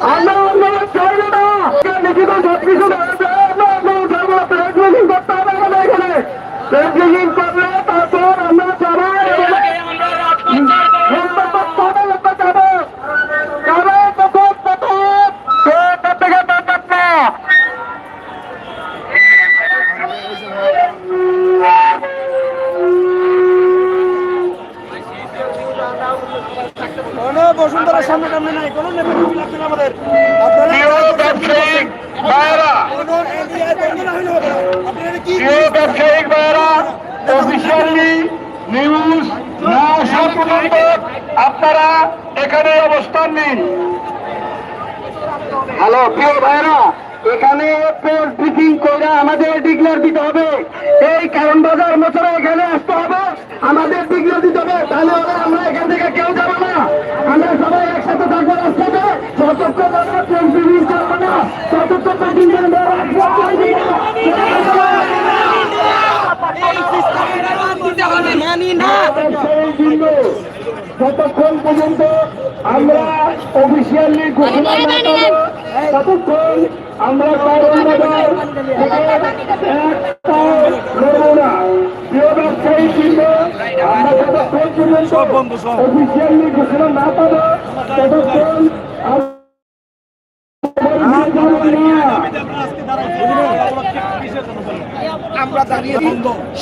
আমরা আপনারা এখানে অবস্থান নিন। হ্যালো প্রিয় ভাইয়েরা এখানে প্রেস ব্রিফিং করে আমাদের ডিক্লেয়ার দিতে হবে। এই কারণ বাজার মতো এখানে আসতে হবে। আমাদের ডিক্লেয়ার দিতে হবে। তাহলে আমরা এখান থেকে কেউ যাব না। আমরা সবাই একসাথে থাকব রাস্তাতে। যতক্ষণ আমরা প্রেস ব্রিফিং করব না ততক্ষণ পর্যন্ত আমরা রাজপথ ছাড়বি না। মানি না। যতক্ষণ পর্যন্ত আমরা অফিসিয়ালি ঘোষণা না করব। ততক্ষণ আমরা না প্রিয় ব্যবসায়ী আমরা যতক্ষণ পর্যন্ত অফিসিয়ালি ঘোষণা না পাবো ততক্ষণ আমরা আমরা দাঁড়িয়ে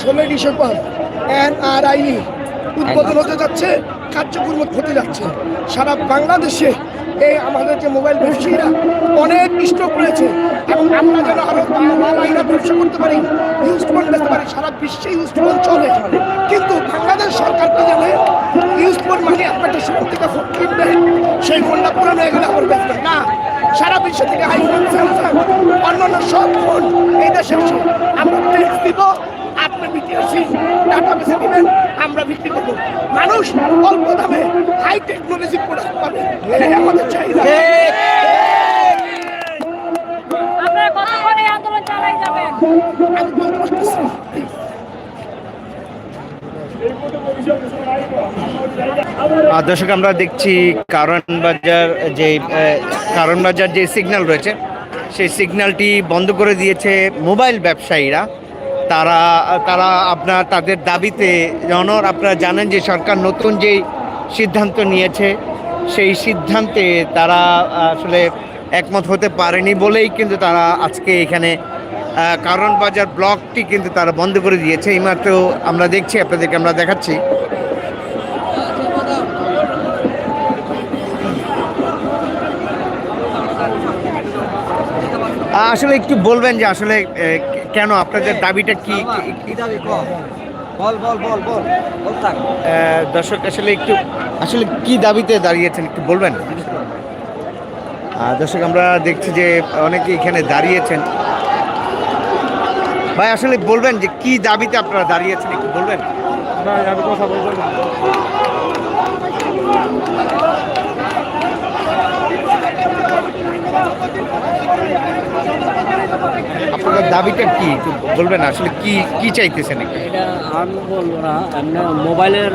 ষোলোই ডিসেম্বর এনআরআই উদ্বোধন হতে যাচ্ছে। কার্যক্রম হতে যাচ্ছে। সারা বাংলাদেশে এই আমাদের যে মোবাইল ব্যবসায়ীরা অনেক স্টক রয়েছে এবং আমরা যেন আরও বাংলাদেশরা ব্যবসা করতে পারি ইউজ ফোন বেচতে পারি, সারা বিশ্বে ইউজ ফোন চলে। কিন্তু বাংলাদেশ সরকার কি জানে? ইউজ ফোন মানে আপনি একটা শোরুম থেকে ফোন কিনবেন সেই ফোনটা পুরানো হয়ে গেলে আবার বেচবেন না। সারা বিশ্ব থেকে আইফোন স্যামসাং অন্যান্য সব ফোন এই দেশে আমরা ট্যাক্স দিব আপনি বিটিএসি টাটা বেছে দিবেন আমরা বিক্রি করব। মানুষ অল্প দামে হাই টেকনোলজি প্রোডাক্ট পাবে। এটাই আমাদের চাহিদা। আপনারা আমি বলতে পারতেছি দর্শক আমরা দেখছি কারণ বাজার যে কারণ বাজার যে সিগন্যাল রয়েছে সেই সিগন্যালটি বন্ধ করে দিয়েছে মোবাইল ব্যবসায়ীরা। তারা তারা আপনার, তাদের দাবিতে জনর আপনারা জানেন যে সরকার নতুন যে সিদ্ধান্ত নিয়েছে, সেই সিদ্ধান্তে তারা আসলে একমত হতে পারেনি বলেই কিন্তু তারা আজকে এখানে কারণ বাজার ব্লকটি কিন্তু তারা বন্ধ করে দিয়েছে। এইমাত্র আমরা দেখছি, আপনাদেরকে আমরা দেখাচ্ছি। আসলে একটু বলবেন যে আসলে কেন? আপনাদের দাবিটা কি? বল বল বল বল বল দর্শক আসলে একটু আসলে কি দাবিতে দাঁড়িয়েছেন একটু বলবেন? দর্শক আমরা দেখছি যে অনেকে এখানে দাঁড়িয়েছেন। ভাই আসলে বলবেন যে কি দাবিতে আপনারা দাঁড়িয়েছেন একটু বলবেন? আপনাদের দাবিটা কি? বলবেন আসলে কি কি চাইতেছেন? এটা আমি বলব না মোবাইলের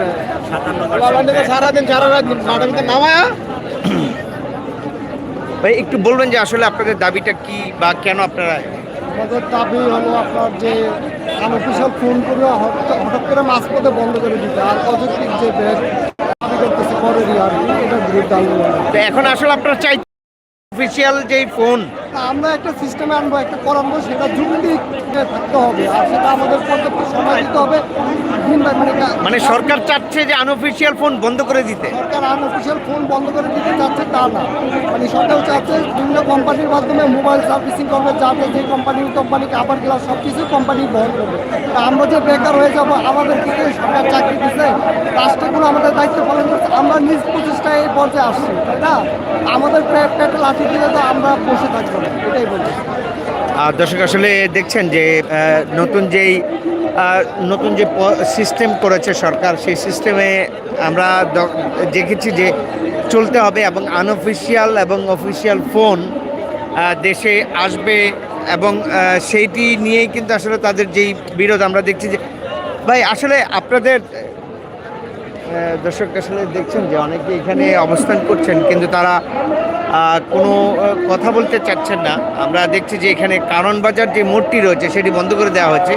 সারাদিন সারা রাত নামায়া। ভাই একটু বলবেন যে আসলে আপনাদের দাবিটা কি বা কেন আপনারা আমাদের দাবি হলো আপনার যে আনঅফিসিয়াল ফোন করে হঠাৎ হঠাৎ করে মাঝপথে বন্ধ করে দিতে আর অযৌক্তিক যে ব্যাগ দাবি করতেছে করেরই আর কি এটার বিরুদ্ধে আন্দোলন। এখন আসলে আপনারা চাই অফিসিয়াল যেই ফোন আমরা একটা সিস্টেমে আনব, একটা করাবো, সেটা যুক্তি থাকতে হবে। আর সেটা আমাদের পর্যাপ্ত সময় দিতে হবে। মানে সরকার চাচ্ছে যে আনঅফিসিয়াল ফোন বন্ধ করে দিতে। সরকার আনঅফিসিয়াল ফোন বন্ধ করে দিতে চাচ্ছে তা না। মানে সরকার চাচ্ছে বিভিন্ন কোম্পানির মাধ্যমে মোবাইল সার্ভিসিং করবে যাতে যে কোম্পানি কোম্পানিকে আবার গেলাম সব কিছু কোম্পানি বহন করবে। তা আমরা যে বেকার হয়ে যাব আমাদের থেকে সরকার চাকরি দিচ্ছে রাষ্ট্রগুলো আমাদের দায়িত্ব পালন করছে আমরা নিজ প্রচেষ্টায় এই পর্যায়ে আসছি তাই না? আমাদের পেটে লাঠি দিলে তো আমরা বসে থাকব না এটাই বলছি আর দর্শক আসলে দেখছেন যে নতুন যেই নতুন যে সিস্টেম করেছে সরকার, সেই সিস্টেমে আমরা দেখেছি যে চলতে হবে এবং আনঅফিসিয়াল এবং অফিসিয়াল ফোন দেশে আসবে এবং সেইটি নিয়েই কিন্তু আসলে তাদের যেই বিরোধ আমরা দেখছি যে, ভাই আসলে আপনাদের দর্শক আসলে দেখছেন যে অনেকে এখানে অবস্থান করছেন, কিন্তু তারা কোনো কথা বলতে চাচ্ছেন না। আমরা দেখছি যে এখানে কারণ বাজার যে মোড়টি রয়েছে, সেটি বন্ধ করে দেওয়া হয়েছে।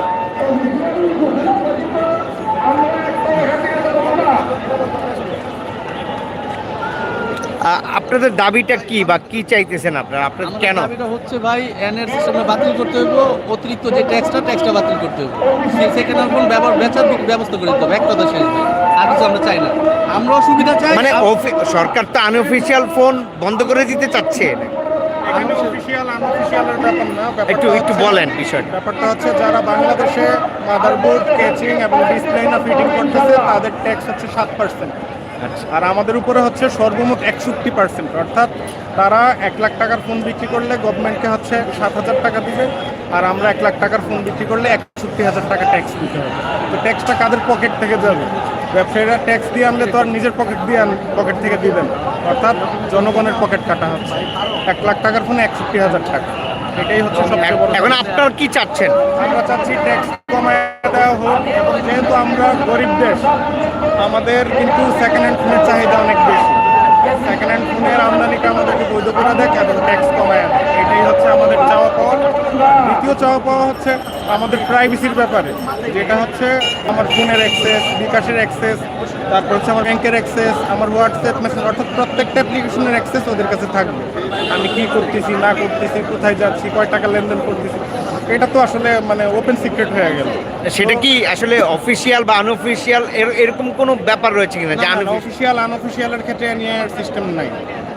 আপনাদের দাবিটা কি বা কি চাইতেছেন আপনারা? আপনার কেন? দাবিটা হচ্ছে ভাই এনএর সিস্টেমে বাতিল করতে হইব অতিরিক্ত যে ট্যাক্সটা ট্যাক্সটা বাতিল করতে হইব। সেই সেকেন্ড হ্যান্ড ফোন ব্যবহার বেচার ব্যবস্থা করে দিতে হবে এক কথা শেষ ভাই আর কিছু আমরা চাই না। আমরাও সুবিধা চাই মানে সরকার তো আনঅফিসিয়াল ফোন বন্ধ করে দিতে চাচ্ছে। এখানে অফিসিয়াল আনঅফিসিয়ালের ব্যাপার না ব্যাপারটা একটু একটু হচ্ছে- বলেন বিষয়টা। ব্যাপারটা হচ্ছে যারা বাংলাদেশে মাদারবোর্ড ক্যাচিং এবং ডিসপ্লে না ফিটিং করতেছে তাদের ট্যাক্স হচ্ছে সাত পার্সেন্ট আর আমাদের উপরে হচ্ছে সর্বমোট একষট্টি পার্সেন্ট অর্থাৎ তারা এক লাখ টাকার ফোন বিক্রি করলে গভর্নমেন্টকে হচ্ছে সাত হাজার টাকা দিবে, আর আমরা এক লাখ টাকার ফোন বিক্রি করলে একষট্টি হাজার টাকা ট্যাক্স দিতে হবে। তো ট্যাক্সটা কাদের পকেট থেকে যাবে? ব্যবসায়ীরা ট্যাক্স দিয়ে আনলে তো আর নিজের পকেট দিয়ে পকেট থেকে দিবেন অর্থাৎ জনগণের পকেট কাটা হচ্ছে। এক লাখ টাকার ফোনে একষট্টি হাজার টাকা। এটাই হচ্ছে সবচেয়ে বড় এখন আপনার কি চাচ্ছেন? আমরা চাচ্ছি ট্যাক্স কমায় দেওয়া হোক এবং যেহেতু আমরা গরিব দেশ আমাদের কিন্তু সেকেন্ড হ্যান্ড ফোনের চাহিদা অনেক বেশি। সেকেন্ড হ্যান্ড ফোনের আমদানিকে আমাদেরকে বৈধ করে দেয় এবং ট্যাক্স কমায় দেয়। এটাই হচ্ছে আমাদের চাওয়া পাওয়া। দ্বিতীয় চাওয়া পাওয়া হচ্ছে আমাদের প্রাইভেসির ব্যাপারে যেটা হচ্ছে আমার ফোনের অ্যাক্সেস বিকাশের অ্যাক্সেস তারপর হচ্ছে আমার ব্যাংকের অ্যাক্সেস আমার হোয়াটসঅ্যাপ মেসেজ অর্থাৎ প্রত্যেকটা অ্যাপ্লিকেশনের অ্যাক্সেস ওদের কাছে থাকবে। আমি কি করতেছি না করতেছি কোথায় যাচ্ছি কয় টাকা লেনদেন করতেছি এটা তো আসলে মানে ওপেন সিক্রেট হয়ে গেল। সেটা কি আসলে অফিসিয়াল বা আনঅফিসিয়াল এরকম কোনো ব্যাপার রয়েছে কিনা যে আনঅফিসিয়ালের ক্ষেত্রে এনআইআর সিস্টেম নাই।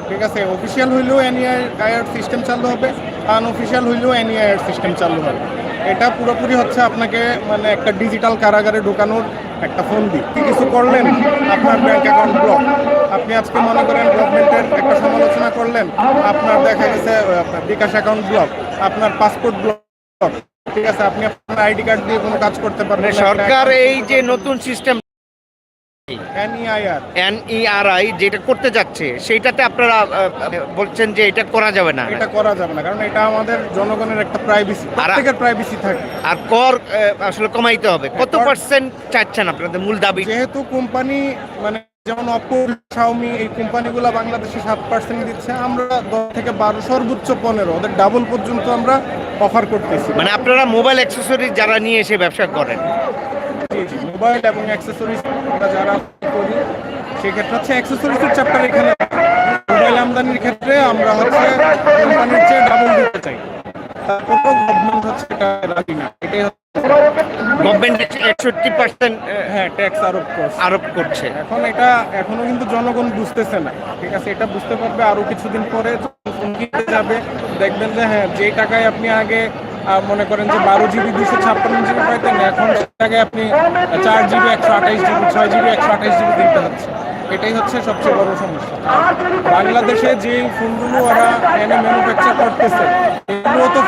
ঠিক আছে অফিসিয়াল হইলেও এনআইআর সিস্টেম চালু হবে আনঅফিসিয়াল হইলেও এনআইআর সিস্টেম চালু হবে। এটা পুরোপুরি হচ্ছে আপনাকে মানে একটা ডিজিটাল কারাগারে ঢোকানোর একটা ফোন দিই কিছু করলেন? আপনার ব্যাংক অ্যাকাউন্ট ব্লক আপনি আজকে মনে করেন গভর্নমেন্টের একটা সমালোচনা করলেন, আপনার দেখা গেছে বিকাশ অ্যাকাউন্ট ব্লক আপনার পাসপোর্ট ব্লক ঠিক আছে, আপনি আপনার আইডি কার্ড দিয়ে কোনো কাজ করতে পারবেন সরকার এই যে নতুন সিস্টেম এনইআরআই যেটা করতে যাচ্ছে সেইটাতে আপনারা বলছেন যে এটা করা যাবে না এটা করা যাবে না কারণ এটা আমাদের জনগণের একটা প্রাইভেসি প্রত্যেকের প্রাইভেসি থাকে। আর কর আসলে কমাইতে হবে। কত পার্সেন্ট চাচ্ছেন আপনাদের মূল দাবি? যেহেতু কোম্পানি মানে যেমন অপো শাওমি এই কোম্পানিগুলো বাংলাদেশে সাত পার্সেন্ট দিচ্ছে আমরা দশ থেকে বারো সর্বোচ্চ পনেরো ওদের ডাবল পর্যন্ত আমরা অফার করতেছি। মানে আপনারা মোবাইল অ্যাক্সেসরিজ যারা নিয়ে এসে ব্যবসা করেন জি জি মোবাইল এবং অ্যাক্সেসরিজ আমরা যারা করি, সেক্ষেত্রে হচ্ছে অ্যাক্সেসরিজের চ্যাপ্টার এখানে মোবাইল আমদানির ক্ষেত্রে আমরা হচ্ছে কোম্পানির চেয়ে ডাবল দিতে চাই। তারপর গভর্নমেন্ট হচ্ছে এটা রাজি না, এটাই হচ্ছে গভর্নমেন্ট একষট্টি পার্সেন্ট হ্যাঁ ট্যাক্স আরোপ করছে। আরোপ করছে। এখন এটা এখনও কিন্তু জনগণ বুঝতেছে না। ঠিক আছে এটা বুঝতে পারবে আরও কিছুদিন পরে যাবে দেখবেন যে হ্যাঁ যেই টাকায় আপনি আগে মনে করেন যে বারো জিবি দুশো ছাপ্পান্ন জিবি পাইতেন এখন টাকায় আপনি চার জিবি একশো আঠাইশ জিবি ছয় জিবি একশো আঠাইশ জিবি দিতে হচ্ছে। এটাই হচ্ছে সবচেয়ে বড় সমস্যা। বাংলাদেশে যে ফোনগুলো ওরা এনে ম্যানুফ্যাকচার করতেছে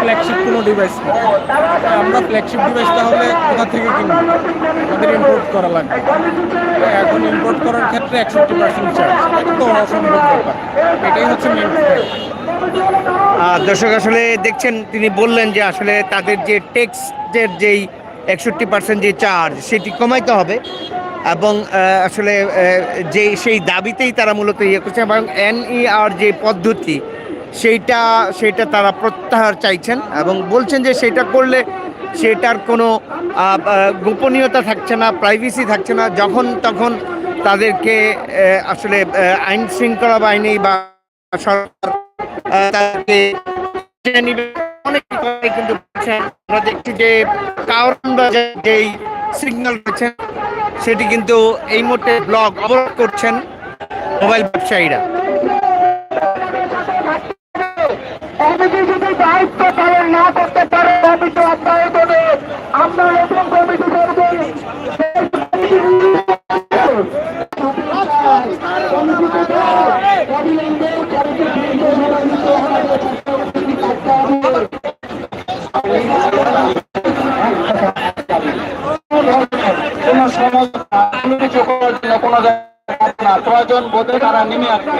ফ্ল্যাগশিপ কোনো ডিভাইস না। আমরা ফ্ল্যাগশিপ ডিভাইস তাহলে কোথা থেকে কিনবো? আমাদের ইম্পোর্ট করা লাগবে। এখন ইম্পোর্ট করার ক্ষেত্রে একষট্টি পার্সেন্ট চার্জ এটা তো অসম্ভব ব্যাপার। এটাই হচ্ছে মেন দর্শক, আসলে দেখছেন, তিনি বললেন যে আসলে তাদের যে ট্যাক্সের যেই একষট্টি পার্সেন্ট যে চার্জ সেটি কমাইতে হবে। এবং আসলে যে সেই দাবিতেই তারা মূলত ইয়ে করছে। এবং এনইআর যে পদ্ধতি সেইটা সেইটা তারা প্রত্যাহার চাইছেন এবং বলছেন যে সেটা করলে সেটার কোনো গোপনীয়তা থাকছে না প্রাইভেসি থাকছে না, যখন তখন তাদেরকে আসলে আইন শৃঙ্খলা বাহিনী বা সরকার তাদেরকে যেই সিগন্যাল রয়েছে সেটি কিন্তু এই মুহূর্তে ব্লক অবরোধ করছেন মোবাইল ব্যবসায়ীরা। কমিটি যদি দায়িত্ব পালন না করতে পারে কমিটি অব্যাহত আমরা নতুন কমিটি করব কোন প্রয়োজন বোধে তারা নেমে আসবে।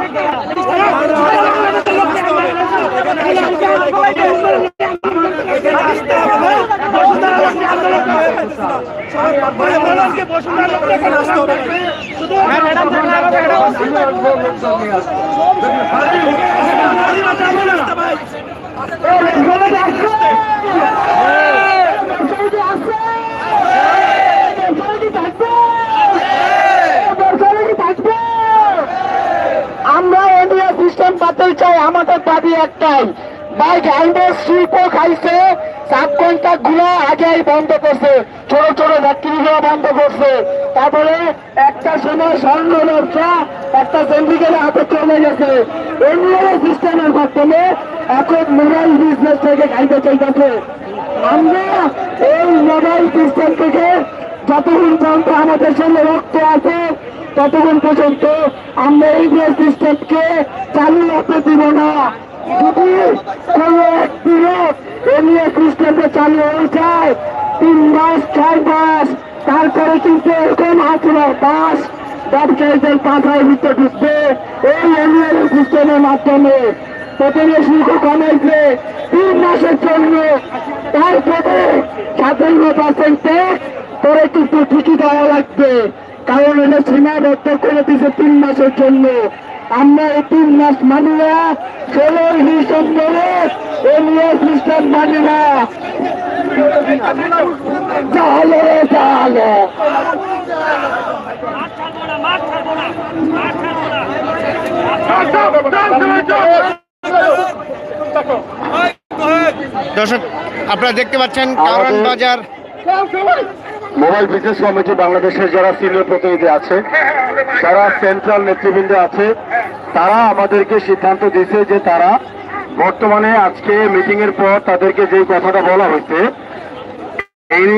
আমরা ইন্ডিয়া সিস্টেম বাতিল চাই আমাদের দাবি একটাই ভাই গাইডের শিল্প খাইছে। সাব কন্ট্রাক্টগুলো আগেই বন্ধ করছে। ছোট ছোট ফ্যাক্টরি গুলো বন্ধ করছে। তারপরে একটা সময় স্বর্ণ ব্যবসা, একটা সিন্ডিকেটের হাতে চলে গেছে। ইন্ডিয়ার সিস্টেমের মাধ্যমে এখন মোবাইল বিজনেস থেকে খাইতে চাইতেছে আমরা এই মোবাইল সিস্টেম থেকে যতক্ষণ পর্যন্ত আমাদের সঙ্গে রক্ত আছে, ততক্ষণ পর্যন্ত আমরা এই সিস্টেমকে চালু রাখতে দিব না। যদি কোনো একদিনও এমনি সিস্টেমটা চালু হয়ে যায় তিন মাস ছয় মাস তারপরে কিন্তু এরকম হাসিনা বাস ব্যবসায়ীদের পাথায় ভিতরে ঢুকবে। এই এমনি সিস্টেমের মাধ্যমে প্রথমে শুল্ক কমাইছে তিন মাসের জন্য তারপরে সাতান্ন পার্সেন্ট পরে কিন্তু ঠিকই দেওয়া লাগবে। কারণ এটা সীমাবদ্ধ করে দিয়েছে তিন মাসের জন্য। আমরা তিন মাস মানি না ষোলোই ডিসেম্বরে এলিয়া সিস্টেম মানি না তাহলে তাহলে মাঠ ছাড়বো না মাঠ ছাড়বো না মাঠ ছাড়বো না দর্শক, আপনারা দেখতে পাচ্ছেন কারণ বাজার। মোবাইল বিজনেস কমিটি বাংলাদেশের যারা সিনিয়র প্রতিনিধি আছে, যারা সেন্ট্রাল নেতৃবৃন্দ আছে, তারা আমাদেরকে সিদ্ধান্ত দিয়েছে যে তারা বর্তমানে আজকে মিটিং এর পর তাদেরকে যে কথাটা বলা হয়েছে এই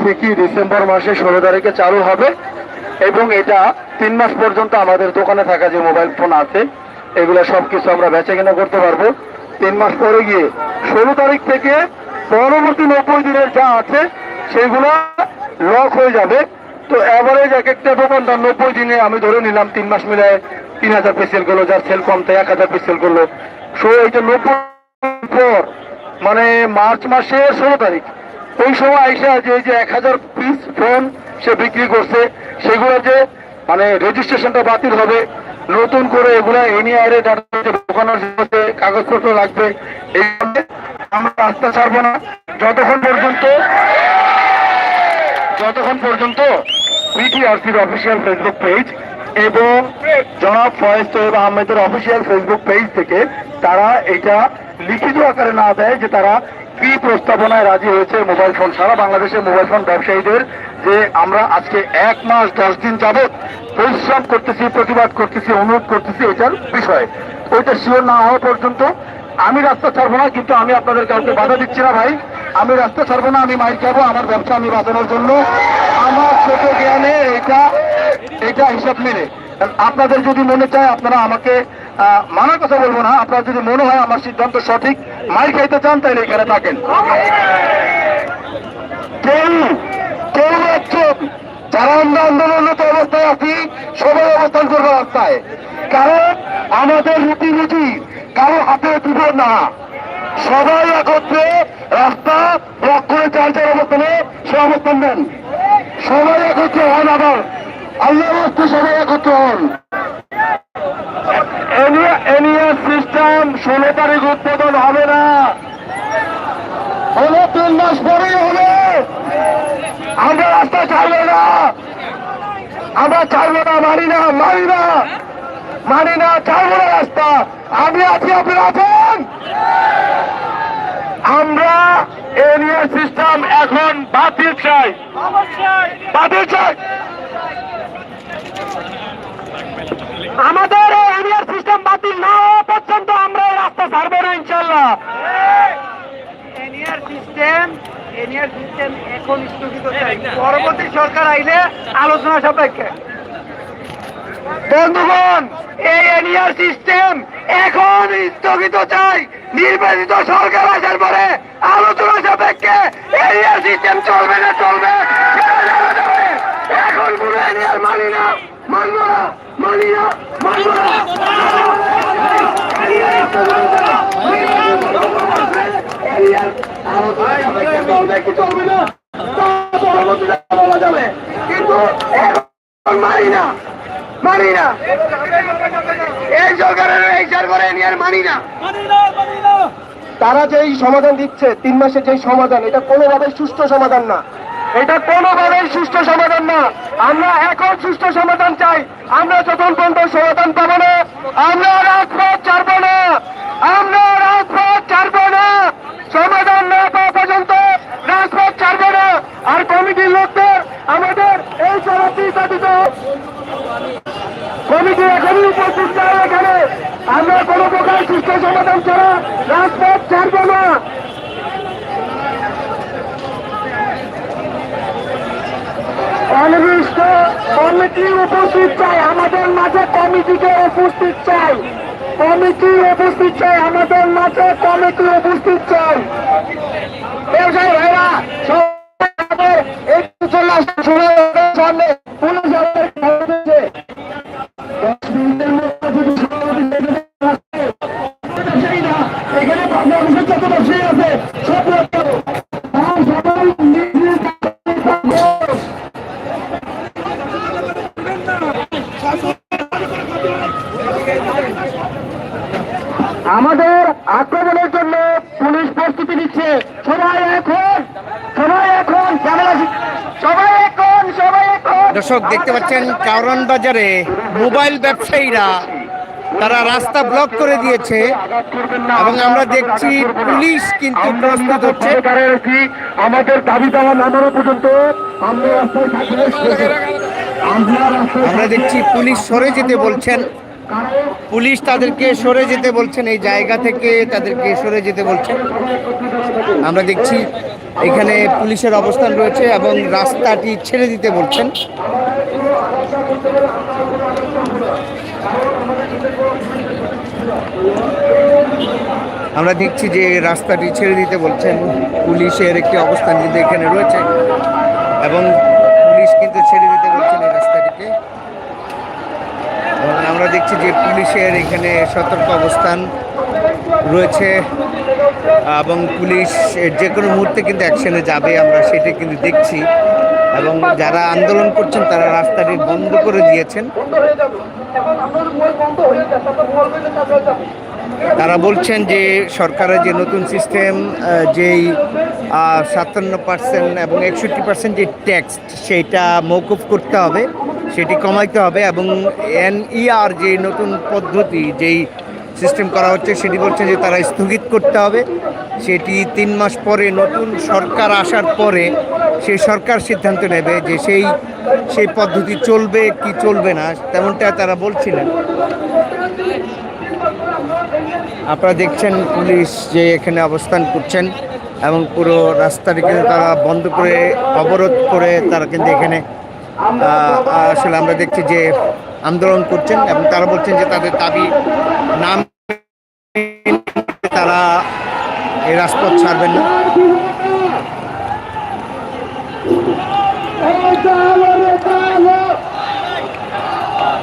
ঠিকই ডিসেম্বর মাসে ষোলো তারিখে চালু হবে এবং এটা তিন মাস পর্যন্ত আমাদের দোকানে থাকা যে মোবাইল ফোন আছে, এগুলো সব কিছু আমরা বেচে কেনা করতে পারব। তিন মাস পরে গিয়ে ষোলো তারিখ থেকে পরবর্তী নব্বই দিনের যা আছে, সেগুলো লক হয়ে যাবে। তো অ্যাভারেজ এক একটা দোকানদার নব্বই দিনে আমি ধরে নিলাম তিন মাস মিলে তিন হাজার পিস করল যার সেল কম তাই এক হাজার পিস সেল করল সো এই যে নব্বই পর মানে মার্চ মাসের ষোলো তারিখ, ওই সময় আইসা যে এই যে এক হাজার পিস ফোন সে বিক্রি করছে, সেগুলো যে মানে রেজিস্ট্রেশনটা বাতিল হবে, নতুন করে এগুলো এনআইআর ঢোকানোর কাগজপত্র লাগবে, এই আমরা রাস্তা ছাড়বো না। যতক্ষণ পর্যন্ত যতক্ষণ পর্যন্ত পিটিআরসির অফিসিয়াল ফেসবুক পেজ এবং জনাব ফয়েজ তৈব আহমেদের অফিসিয়াল ফেসবুক পেজ থেকে তারা এটা লিখিত আকারে না দেয় যে তারা কি প্রস্তাবনায় রাজি হয়েছে মোবাইল ফোন সারা বাংলাদেশের মোবাইল ফোন ব্যবসায়ীদের যে আমরা আজকে এক মাস, দশ দিন যাবৎ পরিশ্রম করতেছি, প্রতিবাদ করতেছি, অনুরোধ করতেছি এটার বিষয়ে। ওইটা শিওর না হওয়া পর্যন্ত আমি রাস্তা ছাড়বো না, কিন্তু আমি আপনাদের কাউকে বাধা দিচ্ছি না ভাই। আমি রাস্তা ছাড়বো না, আমি মাইর খাব, আমার ব্যবসা আমি বাঁচানোর জন্য। আমার ছোট জ্ঞানে এটা এটা হিসাব মেনে আপনাদের যদি মনে চায়, আপনারা আমাকে মানার কথা বলব না। আপনার যদি মনে হয় আমার সিদ্ধান্ত সঠিক মাইর খাইতে চান, তাহলে এখানে থাকেন। কেউ কেউ একজন, যারা আমরা আন্দোলনরত অবস্থায় আছি, সবাই অবস্থান করব রাস্তায়। কারণ আমাদের রুটি কারও হাতে দিব না। সবাই একত্রে রাস্তা ব্লক করে চার্জের অবস্থানে সে অবস্থান নেন সবাই একত্রে হন আবার। আল্লাহ রাস্তে সবাই একত্রে হন। এনিয়ার সিস্টেম, ষোলো তারিখ উদ্বোধন হবে না। হলো তিন মাস পরেই হবে। আমরা রাস্তা ছাড়বো না। আমরা ছাড়বো না, মানি না মানি না। মানি না ছাড়বো না রাস্তা। আমি আছি, আপনারা আছেন? আমরা এরিয়া সিস্টেম এখন বাতিল চাই। বাতিল চাই। আমাদের এরিয়ার সিস্টেম বাতিল না হওয়া পর্যন্ত আমরা এই রাস্তা ছাড়বো না ইনশাল্লাহ এনিয়ার সিস্টেম এনিয়ার সিস্টেম এখন স্থগিত চাই। পরবর্তী সরকার আইলে আলোচনা সাপেক্ষে। বন্ধুগণ, এই এনিয়ার সিস্টেম এখন স্থগিত চাই। নির্বাচিত সরকার আসার পরে আলোচনা সাপেক্ষে এনিয়ার সিস্টেম চলবে না, চলবে। এখন এনিয়ার মানি না না, মানি না না। মানি না মানি না। এই সরকারের এই সরকারের নিয়ে মানি না। তারা যেই সমাধান দিচ্ছে তিন মাসের যেই সমাধান এটা কোনোভাবে সুষ্ঠু সমাধান না। এটা কোনোভাবেই সুষ্ঠু সমাধান না। আমরা এখন সুষ্ঠু সমাধান চাই। আমরা যতক্ষণ পর্যন্ত সমাধান পাবো না আমরা রাজপথ ছাড়বো না। আমরা রাজপথ ছাড়বো না। সমাধান না পাওয়া পর্যন্ত রাজপথ ছাড়বো না আর কমিটির লোকদের আমাদের এই জবাবদি দাবি তো কমিটি এখনই উপস্থিত চাই এখানে আমরা কোনো প্রকার সুস্থ সমাধান ছাড়া রাজপথ ছাড়বো না। অনির্দিষ্ট কমিটি উপস্থিত চাই, আমাদের মাঝে কমিটিকে উপস্থিত চাই। কমিটি উপস্থিত চাই, আমাদের মাঝে কমিটি উপস্থিত চাই। ভাইরা, সবাই চলে আসতে আমাদের আক্রমণের জন্য পুলিশ প্রস্তুতি নিচ্ছে। সবাই এখন সবাই এখন সবাই এখন সবাই এখন। দর্শক, দেখতে পাচ্ছেন, কারণ বাজারে মোবাইল ব্যবসায়ীরা তারা রাস্তা ব্লক করে দিয়েছে এবং আমরা দেখছি পুলিশ কিন্তু প্রস্তুত হচ্ছে। আমাদের দাবি দেওয়া নামানো পর্যন্ত আমরা দেখছি পুলিশ সরে যেতে বলছেন। পুলিশ তাদেরকে সরে যেতে বলছেন এই জায়গা থেকে তাদেরকে সরে যেতে বলছেন। আমরা দেখছি এখানে পুলিশের অবস্থান রয়েছে এবং রাস্তাটি ছেড়ে দিতে বলছেন। আমরা দেখছি যে রাস্তাটি ছেড়ে দিতে বলছেন পুলিশের একটি অবস্থান কিন্তু এখানে রয়েছে এবং পুলিশ কিন্তু ছেড়ে দিতে বলছেন এই রাস্তাটিকে। এবং আমরা দেখছি যে পুলিশের এখানে সতর্ক অবস্থান রয়েছে এবং পুলিশ যে কোনো মুহূর্তে কিন্তু অ্যাকশনে যাবে, আমরা সেটা কিন্তু দেখছি। এবং যারা আন্দোলন করছেন, তারা রাস্তাটি বন্ধ করে দিয়েছেন। তারা বলছেন যে সরকারের যে নতুন সিস্টেম যেই সাতান্ন পার্সেন্ট এবং একষট্টি পার্সেন্ট যে ট্যাক্স সেইটা মৌকুফ করতে হবে, সেটি কমাইতে হবে এবং এনইআর যে নতুন পদ্ধতি, যেই সিস্টেম করা হচ্ছে, সেটি বলছে যে তারা স্থগিত করতে হবে। সেটি তিন মাস পরে নতুন সরকার আসার পরে সেই সরকার সিদ্ধান্ত নেবে যে সেই সেই পদ্ধতি চলবে কি চলবে না, তেমনটা তারা বলছিলেন। আপনারা দেখছেন পুলিশ যে এখানে অবস্থান করছেন এবং পুরো রাস্তাটি কিন্তু তারা বন্ধ করে, অবরোধ করে তারা কিন্তু এখানে আসলে আমরা দেখছি যে আন্দোলন করছেন এবং তারা বলছেন যে তাদের দাবি নাম তারা এই রাজপথ ছাড়বেন না এই চালো রে চালো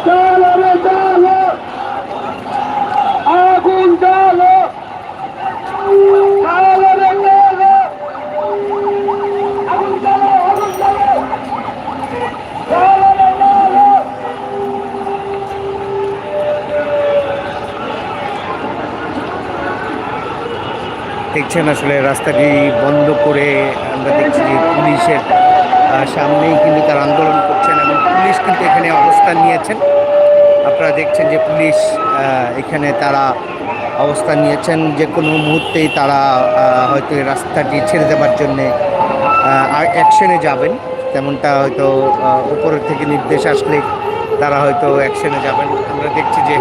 চালো রে চালো আগুন চালো চালো রে চালো আগুন চালো আগুন চালো চালো রে চালো দেখছেন আসলে রাস্তাটি বন্ধ করে আমরা দেখছি যে পুলিশের সামনেই কিন্তু তারা আন্দোলন করছেন এবং পুলিশ কিন্তু এখানে অবস্থান নিয়েছেন। আপনারা দেখছেন যে পুলিশ এখানে তারা অবস্থান নিয়েছেন। যে কোনো মুহূর্তেই তারা হয়তো এই রাস্তাটি ছেড়ে দেওয়ার জন্যে অ্যাকশনে যাবেন। তেমনটা হয়তো উপরের থেকে নির্দেশ আসলে তারা হয়তো অ্যাকশনে যাবেন। আমরা দেখছি যে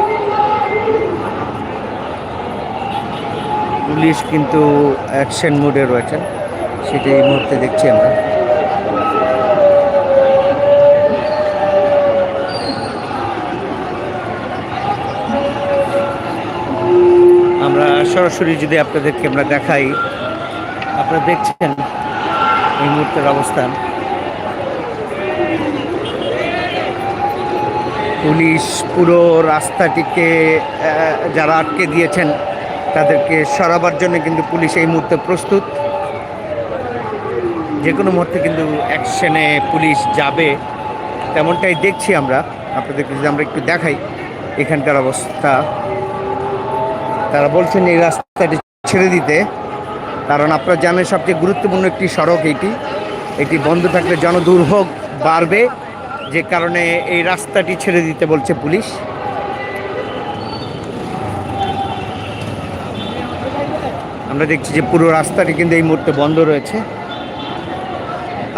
পুলিশ কিন্তু অ্যাকশন মোডে রয়েছেন সেটা এই মুহূর্তে দেখছি আমরা। আমরা সরাসরি যদি আপনাদেরকে আমরা দেখাই, আপনারা দেখছেন এই মুহূর্তের অবস্থান। পুলিশ পুরো রাস্তাটিকে যারা আটকে দিয়েছেন তাদেরকে সরাবার জন্য কিন্তু পুলিশ এই মুহূর্তে প্রস্তুত। যে কোনো মুহূর্তে কিন্তু অ্যাকশনে পুলিশ যাবে, তেমনটাই দেখছি আমরা। আপনাদেরকে যদি আমরা একটু দেখাই এখানকার অবস্থা। তারা বলছেন এই রাস্তাটি ছেড়ে দিতে। কারণ আপনারা জানেন সবচেয়ে গুরুত্বপূর্ণ একটি সড়ক এটি। এটি বন্ধ থাকলে জনদুর্ভোগ বাড়বে। যে কারণে এই রাস্তাটি ছেড়ে দিতে বলছে পুলিশ। আমরা দেখছি যে পুরো রাস্তাটি কিন্তু এই মুহূর্তে বন্ধ রয়েছে।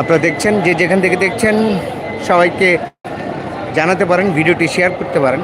আপনারা দেখছেন যে যেখান থেকে দেখছেন, সবাইকে জানাতে পারেন, ভিডিওটি শেয়ার করতে পারেন।